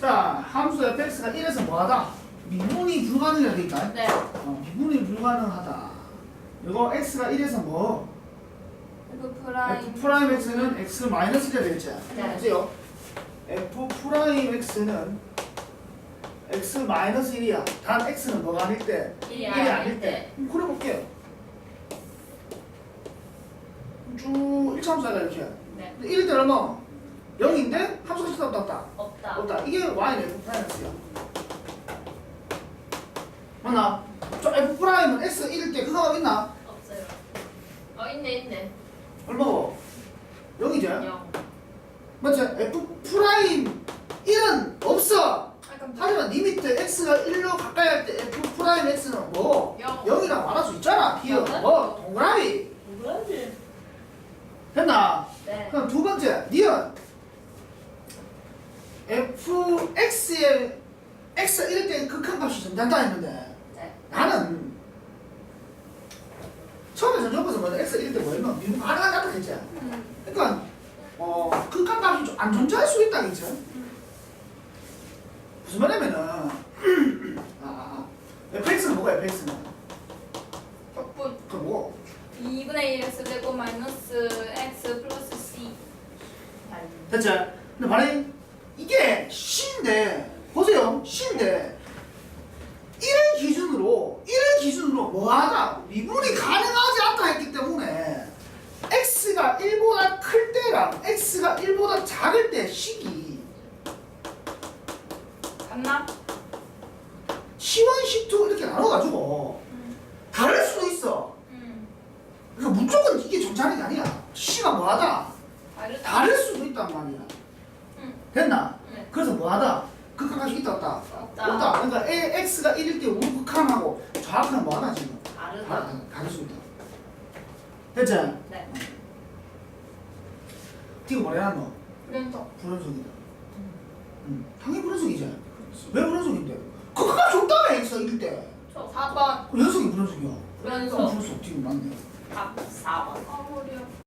자, 함수 fx가 1에서 뭐하다? 미분이 있다. 네. 어, 미분이 불가능하다. 이거 x가 1에서 뭐? F 프라임. f 프라임 x는 x 마이너스 1이 되겠지? 네. 보세요. f 프라임 x는 x 마이너스 1이야. 단 x는 뭐가 아닐 때? 일이 1이 아닐 때. 때. 그럼 그래 볼게요. 쭉 1차 함수가 이렇게. 네. 근데 1일 때는 얼마? 0인데 함수가 있다 없다 없다. 이게 y는 f 프라임 x야. 맞나? 저 f 프라임은 x 1일 때 그거가 있나? 없어요. 어 있네 있네. 얼마고? 0이지? 영. 맞지? f 프라임 1은 없어. 아 깜짝. 하지만 리미트 x가 1로 가까이 할 때 f 프라임 x는 뭐? 영. 0이라고 말할 수 있잖아. here. 영은? 뭐? 동그라미. 뭐지? 됐나? 네. 그럼 두 번째, 니은 fx의 x가 이럴 때 극한값이 존재한다 했는데 네. 나는 처음에 전적에서 먼저 x가 이럴 때 뭐였나? 미분 가능하다 했지. 음. 그러니까 어 극한값이 좀안 존재할 수 있다 그죠? 무슨 말이냐면은 아, 아, fx는 뭐가 fx는? 적분 그 뭐? 2분의 1 x 제곱 마이너스 x 플러스 c. 됐지? 근데 만약에 이게 C인데 보세요 C인데 1을 기준으로 1을 기준으로 뭐하다 미분이 가능하지 않다 했기 때문에 x가 1보다 클 때랑 x가 1보다 작을 때 식이 같나? C1, C2 이렇게 나눠가지고 음. 다를 수도 있어 음. 그러니까 무조건 이게 정상이 아니야 C가 뭐하다 다르다. 다를 수도 있단 말이야 음. 됐나? 네. 그래서 뭐하다 극한값이 있다 없다 없다. 없다. 그러니까 A, X가 1일 때 우극한하고 좌극한 뭐하나 지금 다르다. 다를 수 있다. 됐지? 네. 지금 뭐라 해놨노? 그래서 불연속이다. 응. 당연히 불연속이지. 왜 불연속인데? 극한값 줬다며 X가 1일 때. 저 4번. 그럼 연속이 불연속이야. 불연속. 불연속 지금 맞네. 답 4번. 아 머리야.